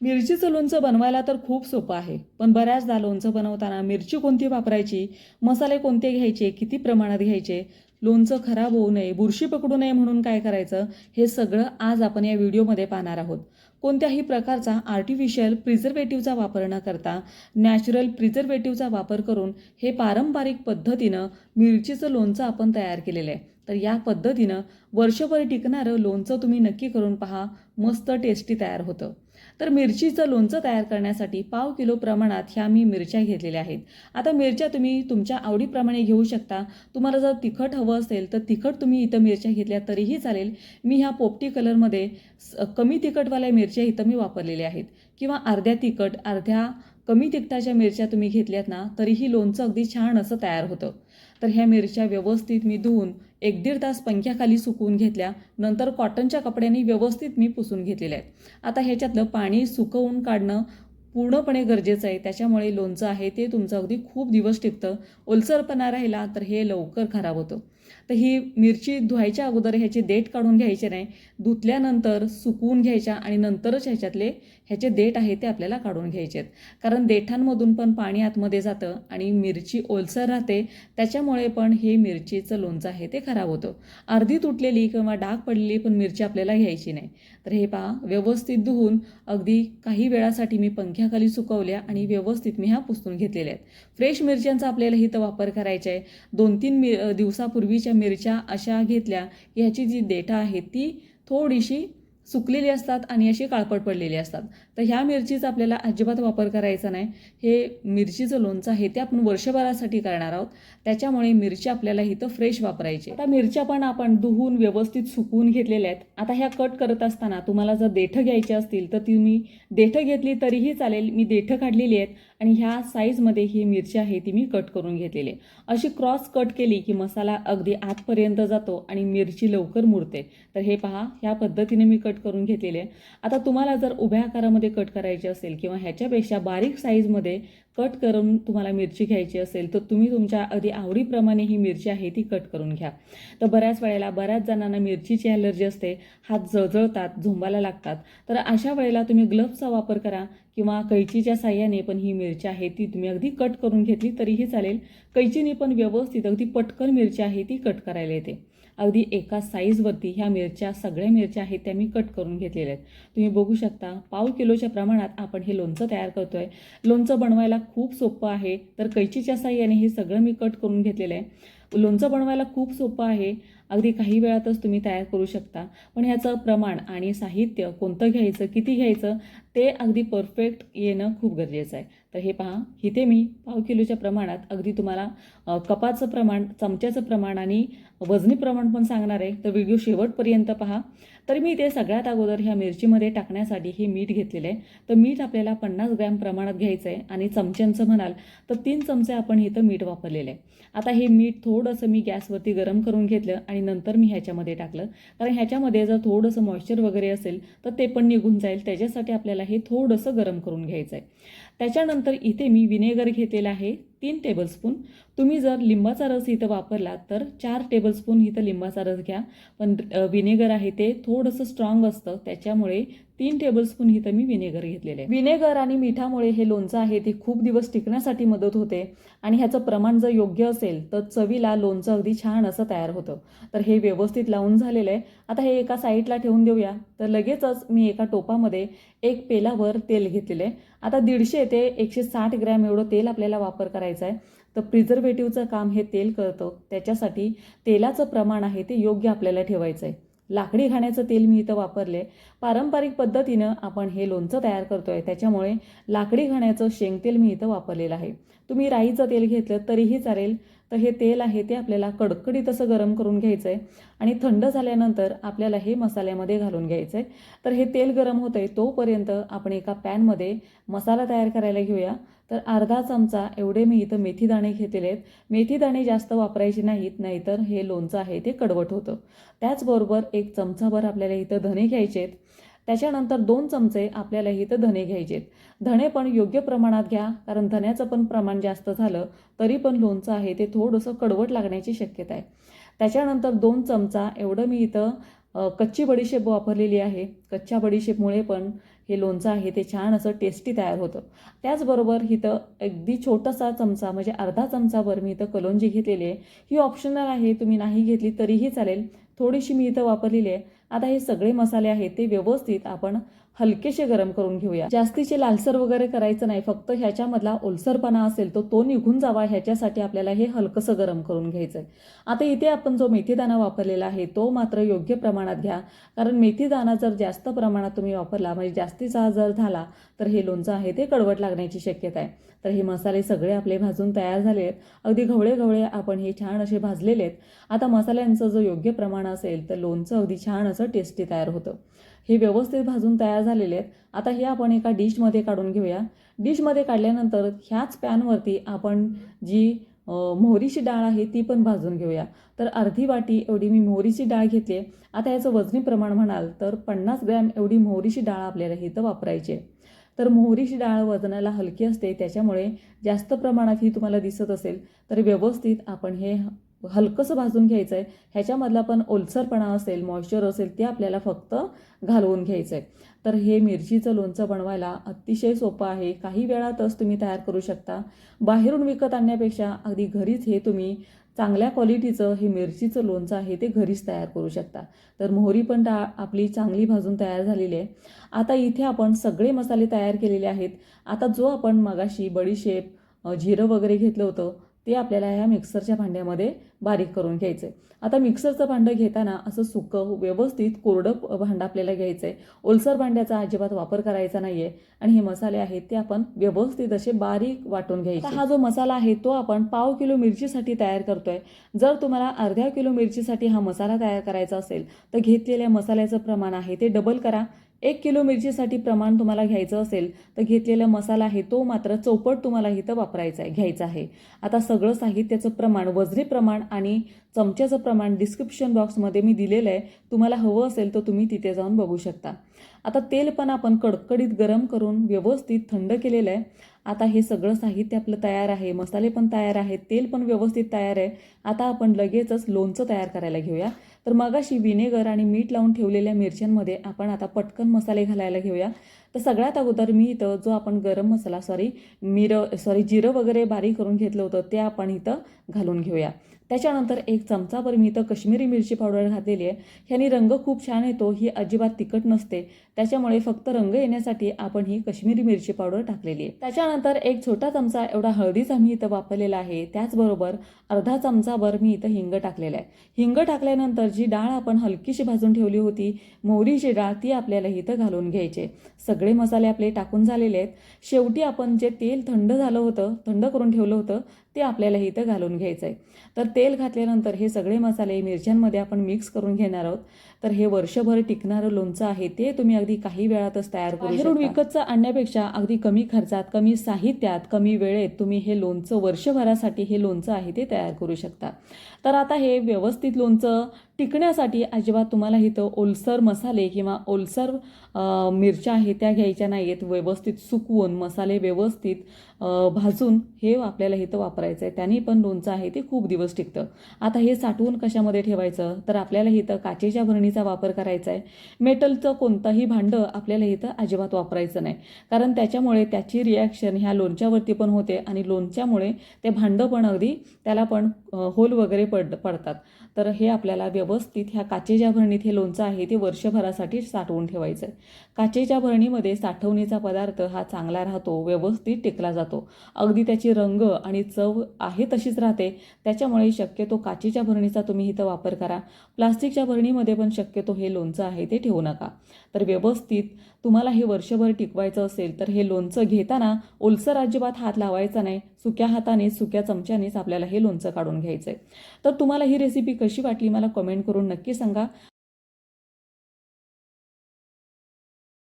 मिरचीचं लोणचं बनवायला तर खूप सोपं आहे. पण बऱ्याचदा लोणचं बनवताना मिरची कोणती वापरायची? मसाले कोणते घ्यायचे? किती प्रमाणात घ्यायचे? लोणचं खराब होऊ नये बुरशी पकडू नये म्हणून काय करायचं? हे सगळं आज आपण या व्हिडिओमध्ये पाहणार आहोत. कोणत्याही प्रकारचा आर्टिफिशियल प्रिझर्वेटिव्हचा वापर न करता नॅचरल प्रिझर्वेटिव्हचा वापर करून हे पारंपरिक पद्धतीनं मिरचीचं लोणचं आपण तयार केलेलं आहे. तर या पद्धतीनं वर्षभर टिकणारं लोणचं तुम्ही नक्की करून पहा. मस्त टेस्टी तयार होतं. तर मिरचीचं लोणचं तयार करण्यासाठी पाव किलो प्रमाणात ह्या मी मिरच्या घेतलेल्या आहेत. आता मिरच्या तुम्ही तुमच्या आवडीप्रमाणे घेऊ शकता. तुम्हाला जर तिखट हवं असेल तर तिखट तुम्ही इथं मिरच्या घेतल्या तरीही चालेल. मी ह्या पोपटी कलरमध्ये स- कमी तिखटवाल्या मिरच्या इथं मी वापरलेल्या आहेत. किंवा अर्ध्या तिखट अर्ध्या कमी तिखटाच्या मिरच्या तुम्ही घेतल्यात ना तरीही लोणचं अगदी छान असं तयार होतं. तर ह्या मिरच्या व्यवस्थित मी धुवून एक दीड तास पंख्याखाली सुकवून घेतल्या. नंतर कॉटनच्या कपड्यांनी व्यवस्थित मी पुसून घेतलेल्या आहेत. आता ह्याच्यातलं पाणी सुकवून काढणं पूर्णपणे गरजेचं आहे. त्याच्यामुळे लोणचं आहे ते तुमचं अगदी खूप दिवस टिकतं. ओलसरपणा राहिला तर हे लवकर खराब होतं. तर ही मिरची धुवायच्या अगोदर ह्याचे देठ काढून घ्यायचे नाही. धुतल्यानंतर सुकवून घ्यायच्या आणि नंतरच ह्याच्यातले ह्याचे देठ आहे ते आपल्याला काढून घ्यायचे आहेत कारण देठांमधून पण पाणी आतमध्ये जातं आणि मिरची ओलसर राहते. त्याच्यामुळे पण हे मिरचीचं लोणचं आहे ते खराब होतं. अर्धी तुटलेली किंवा डाग पडलेली पण मिरची आपल्याला घ्यायची नाही. तर हे पहा व्यवस्थित धुवून अगदी काही वेळासाठी मी पंख्याखाली सुकवल्या आणि व्यवस्थित मी ह्या पुसून घेतलेल्या आहेत. फ्रेश मिरच्यांचा आपल्याला इथं वापर करायचा आहे. दोन तीन मि दिवसापूर्वीच्या मिरच्या अशा घेतल्या की ह्याची जी देठा आहे ती थोडीशी सुकलेली असतात आणि अशी काळपट पडलेली असतात. तर ह्या मिरचीचा आपल्याला अजिबात वापर करायचा नाही. हे मिरचीचं लोणचं आहे ते आपण वर्षभरासाठी करणार आहोत. त्याच्यामुळे मिरची आपल्याला इथं फ्रेश वापरायची आता मिरच्या पण आपण धुवून व्यवस्थित सुकवून घेतलेल्या आहेत. आता ह्या कट करत असताना तुम्हाला जर देठं घ्यायची असतील तर तुम्ही देठं घेतली तरीही चालेल. मी देठं काढलेली आहेत आणि ह्या साईजमध्ये ही मिरची आहे ती मी कट करून घेतलेली आहे. अशी क्रॉस कट केली की मसाला अगदी आतपर्यंत जातो आणि मिरची लवकर मुरते. तर हे पहा ह्या पद्धतीने मी कट करून घेतलेले आहे. आता तुम्हाला जर उभ्या आकारामध्ये कट करायची असेल किंवा ह्याच्यापेक्षा बारीक साईजमध्ये कट करून तुम्हाला मिरची घ्यायची असेल तर तुम्ही तुमच्या अगदी आवडीप्रमाणे ही मिरची आहे ती कट करून घ्या. तर बऱ्याच वेळेला बऱ्याच जणांना मिरचीची ॲलर्जी असते हात जळजळतात झोंबायला लागतात. तर अशा वेळेला तुम्ही ग्लव्सचा वापर करा किंवा कैचीच्या साह्याने पण ही मिरची आहे ती तुम्ही अगदी कट करून घेतली तरीही चालेल. कैचीने पण व्यवस्थित अगदी पटकन मिरची आहे ती कट करायला येते. अगदी एका साईजवरती ह्या मिरच्या सगळ्या मिरच्या आहेत त्या मी कट करून घेतलेल्या आहेत. तुम्ही बघू शकता पाव किलोच्या प्रमाणात आपण हे लोणचं तयार करतो आहे लोणचं बनवायला खूप सोपं आहे तर कैचीच्या साह्याने हे सगळं मी कट करून घेतलेलं आहे. लोणचं बनवायला खूप सोपं आहे अगदी काही वेळातच तुम्ही तयार करू शकता. पण ह्याचं प्रमाण आणि साहित्य कोणतं घ्यायचं किती घ्यायचं ते अगदी परफेक्ट येणं खूप गरजेचं आहे. तर हे पहा इथे मी पाव किलोच्या प्रमाणात अगदी तुम्हाला कपाचं प्रमाण चमच्याचं प्रमाण आणि वजनी प्रमाण पण सांगणार आहे. तर व्हिडिओ शेवटपर्यंत पहा. तर मी इथे सगळ्यात अगोदर ह्या मिरचीमध्ये टाकण्यासाठी हे मीठ घेतलेलं आहे. तर मीठ आपल्याला पन्नास ग्रॅम प्रमाणात घ्यायचं आहे आणि चमच्यांचं म्हणाल तर तीन चमचे आपण इथं मीठ वापरलेलं आहे. आता हे मीठ थोडंसं मी गॅसवरती गरम करून घेतलं आणि नंतर मी ह्याच्यामध्ये टाकलं. कारण ह्याच्यामध्ये जर थोडंसं मॉइश्चर वगैरे असेल तर ते पण निघून जाईल. त्याच्यासाठी आपल्याला हे थोडंसं गरम करून घ्यायचं आहे. त्याच्यानंतर इथे मी विनेगर घेतलेलं आहे तीन टेबलस्पून तुम्ही जर लिंबाचा रस इथं वापरला तर चार टेबलस्पून इथं लिंबाचा रस घ्या. पण विनेगर आहे ते थोडंसं स्ट्रॉंग असतं त्याच्यामुळे तीन टेबलस्पून इथं मी विनेगर घेतलेले आहे. विनेगर आणि मिठामुळे हे लोणचं आहे ते खूप दिवस टिकण्यासाठी मदत होते. आणि ह्याचं प्रमाण जर योग्य असेल तर चवीला लोणचं अगदी छान असं तयार होतं. तर हे व्यवस्थित लावून झालेलं आहे. आता हे एका साईडला ठेवून देऊया. तर लगेचच मी एका टोपामध्ये एक पेलावर तेल घेतलेलं आहे. आता दीडशे ते एकशे साठ ग्रॅम एवढं तेल आपल्याला वापर करायचा आहे. तर प्रिझर्वेटिव्हचं काम हे तेल करतं त्याच्यासाठी तेलाचं प्रमाण आहे ते योग्य आपल्याला ठेवायचं आहे. लाकडी घाण्याचं तेल मी इथं वापरले. पारंपरिक पद्धतीनं आपण हे लोणचं तयार करतो आहे त्याच्यामुळे लाकडी घाण्याचं शेंगतेल मी इथं वापरलेलं आहे. तुम्ही राईचं तेल घेतलं तरीही चालेल. तर हे तेल आहे ते आपल्याला कडकडीत असं गरम करून घ्यायचं आहे आणि थंड झाल्यानंतर आपल्याला हे मसाल्यामध्ये घालून घ्यायचं आहे तर हे तेल गरम होतं आहे तोपर्यंत आपण एका पॅनमध्ये मसाला तयार करायला घेऊया. तर अर्धा चमचा एवढे मी इथं मेथी दाणे घेतलेले आहेत. मेथी दाणे जास्त वापरायचे नाहीत नाहीतर हे लोणचं आहे ते कडवट होतं. त्याचबरोबर एक चमचाभर आपल्याला इथं धने घ्यायचे आहेत त्याच्यानंतर दोन चमचे आपल्याला इथं धने घ्यायचे आहेत धणे पण योग्य प्रमाणात घ्या कारण धण्याचं पण प्रमाण जास्त झालं तरी पण लोणचं आहे ते थोडंसं कडवट लागण्याची शक्यता आहे. त्याच्यानंतर दोन चमचा एवढं मी इथं कच्ची बडीशेप वापरलेली आहे. कच्च्या बडीशेपमुळे पण हे लोणचं आहे ते छान असं टेस्टी तयार होतं. त्याचबरोबर इथं अगदी छोटासा चमचा म्हणजे अर्धा चमचाभर मी इथं कलोंजी घेतलेली आहे. ही ऑप्शनल आहे तुम्ही नाही घेतली तरीही चालेल. थोडीशी मी इथं वापरलेली आहे. आता हे सगळे मसाले आहेत ते व्यवस्थित आपण हलकेसे गरम करून घेऊया. जास्तीचे लालसर वगैरे करायचं नाही. फक्त ह्याच्यामधला ओलसरपणा असेल तो तो निघून जावा. ह्याच्यासाठी आपल्याला हे हलकंसं गरम करून घ्यायचं आहे आता इथे आपण जो मेथीदाणा वापरलेला आहे तो मात्र योग्य प्रमाणात घ्या. कारण मेथीदाणा जर जास्त प्रमाणात तुम्ही वापरला म्हणजे जास्तीचा जर झाला तर हे लोणचं आहे ते कडवट लागण्याची शक्यता आहे तर हे मसाले सगळे आपले भाजून तयार झाले आहेत. अगदी घवळे घवळे आपण हे छान असे भाजलेले आहेत. आता मसाल्यांचं जो योग्य प्रमाण असेल तर लोणचं अगदी छान असं टेस्टी तयार होतं. हे व्यवस्थित भाजून तयार झालेले आहेत. आता हे आपण एका डिशमध्ये काढून घेऊया. डिशमध्ये काढल्यानंतर ह्याच पॅनवरती आपण जी मोहरीची डाळ आहे ती पण भाजून घेऊया. तर अर्धी वाटी एवढी मी मोहरीची डाळ घेतली आहे. आता याचं वजनी प्रमाण म्हणाल तर पन्नास ग्रॅम एवढी मोहरीची डाळ आपल्याला इथं वापरायची आहे. तर मोहरीची डाळ वजनाला हलकी असते त्याच्यामुळे जास्त प्रमाणात ही तुम्हाला दिसत असेल तर व्यवस्थित आपण हे हलकंसं भाजून घ्यायचं आहे ह्याच्यामधला पण ओलसरपणा असेल मॉइश्चर असेल ते आपल्याला फक्त घालवून घ्यायचं आहे तर हे मिरचीचं लोणचं बनवायला अतिशय सोपं आहे. काही वेळातच तुम्ही तयार करू शकता. बाहेरून विकत आणण्यापेक्षा अगदी घरीच हे तुम्ही चांगल्या क्वालिटीचं हे मिरचीचं लोणचं आहे ते घरीच तयार करू शकता. तर मोहरी पण डाळ आपली चांगली भाजून तयार झालेली आहे. आता इथे आपण सगळे मसाले तयार केलेले आहेत. आता जो आपण मगाशी बडीशेप जिरं वगैरे घेतलं होतं ते आपल्याला ह्या मिक्सरच्या भांड्यामध्ये बारीक करून घ्यायचं. आहे आता मिक्सरचं भांडं घेताना असं सुकं व्यवस्थित कोरडं भांडं आपल्याला घ्यायचं आहे. ओलसर भांड्याचा अजिबात वापर करायचा नाही आहे आणि हे मसाले आहेत ते आपण व्यवस्थित असे बारीक वाटून घ्यायचे. हा जो मसाला आहे तो आपण पाव किलो मिरचीसाठी तयार करतोय. जर तुम्हाला अर्ध्या किलो मिरचीसाठी हा मसाला तयार करायचा असेल तर घेतलेल्या मसाल्याचं प्रमाण आहे ते डबल करा. एक किलो मिरचीसाठी प्रमाण तुम्हाला घ्यायचं असेल तर घेतलेला मसाला आहे तो मात्र चौपट तुम्हाला इथं वापरायचा आहे घ्यायचा आहे. आता सगळं साहित्याचं प्रमाण वजनी प्रमाण आणि चमच्याचं प्रमाण डिस्क्रिप्शन बॉक्समध्ये मी दिलेलं आहे. तुम्हाला हवं असेल तर तुम्ही तिथे जाऊन बघू शकता. आता तेल पण आपण कडकडीत गरम करून व्यवस्थित थंड केलेलं आहे. आता हे सगळं साहित्य आपलं तयार आहे मसाले पण तयार आहेत तेल पण व्यवस्थित तयार आहे. आता आपण लगेचच लोणचं तयार करायला घेऊया. तर मगाशी व्हिनेगर आणि मीठ लावून ठेवलेल्या मिरच्यांमध्ये आपण आता पटकन मसाले घालायला घेऊया. तर सगळ्यात अगोदर मी इथं जो आपण गरम मसाला सॉरी मिरं सॉरी जिरं वगैरे बारीक करून घेतलं होतं ते आपण इथं घालून घेऊया. त्याच्यानंतर एक चमचाभर मी इथं कश्मीरी मिरची पावडर घातलेली आहे. ह्यानी रंग खूप छान येतो ही अजिबात तिखट नसते. त्याच्यामुळे फक्त रंग येण्यासाठी आपण ही कश्मीरी मिरची पावडर टाकलेली आहे. त्याच्यानंतर एक छोटा चमचा एवढा हळदीचा मी इथं वापरलेला आहे. त्याचबरोबर अर्धा चमचाभर मी इथं हिंग टाकलेला आहे. हिंग टाकल्यानंतर जी डाळ आपण हलकीशी भाजून ठेवली होती मोहरीची डाळ ती आपल्याला इथं घालून घ्यायचे सगळे मसाले आपले टाकून झालेले आहेत. शेवटी आपण जे तेल थंड झालं होतं थंड करून ठेवलं होतं ते आपल्याला इथं घालून घ्यायचं आहे तर तेल घातल्यानंतर हे सगळे मसाले मिरच्यांमध्ये आपण मिक्स करून घेणार आहोत. तर हे वर्षभर टिकणारं लोणचं आहे ते तुम्ही अगदी काही वेळातच तयार करू बाहेरून विकतचं आणण्यापेक्षा अगदी कमी खर्चात कमी साहित्यात कमी वेळेत तुम्ही हे लोणचं वर्षभरासाठी हे लोणचं आहे ते तयार करू शकता. तर आता हे व्यवस्थित लोणचं टिकण्यासाठी अजिबात तुम्हाला इथं ओलसर मसाले किंवा ओलसर मिरच्या आहे त्या घ्यायच्या नाही आहेत व्यवस्थित सुकवून मसाले व्यवस्थित भाजून हे आपल्याला इथं वापरायचं आहे त्यांनी पण लोणचं आहे ते खूप दिवस टिकतं. आता हे साठवून कशामध्ये ठेवायचं? तर आपल्याला इथं काचेच्या भरणीचा वापर करायचा आहे मेटलचं कोणतंही भांडं आपल्याला इथं अजिबात वापरायचं नाही. कारण त्याच्यामुळे त्याची रिॲक्शन ह्या लोणच्यावरती पण होते आणि लोणच्यामुळे ते भांडं पण अगदी त्याला पण होल वगैरे पड पडतात. तर हे आपल्याला व्यवस्थित ह्या काचेच्या भरणीत हे लोणचं आहे ते वर्षभरासाठी साठवून ठेवायचं आहे काचेच्या भरणीमध्ये साठवणीचा पदार्थ हा चांगला राहतो व्यवस्थित टिकला जातो. अगदी त्याची रंग आणि चव आहे तशीच राहते. त्याच्यामुळे शक्यतो काचेच्या भरणीचा तुम्ही इथं वापर करा. प्लास्टिकच्या भरणीमध्ये पण शक्यतो हे लोणचं आहे ते ठेवू नका. तर व्यवस्थित तुम्हाला हे वर्षभर टिकवायचं असेल तर हे लोणचं घेताना ओलसर अजिबात हात लावायचा नाही. सुक्या हाताने सुक्या चमच्यानेच आपल्याला हे लोणचं काढून घ्यायचं आहे तर तुम्हाला ही रेसिपी कशी वाटली मला कमेंट करून नक्की सांगा.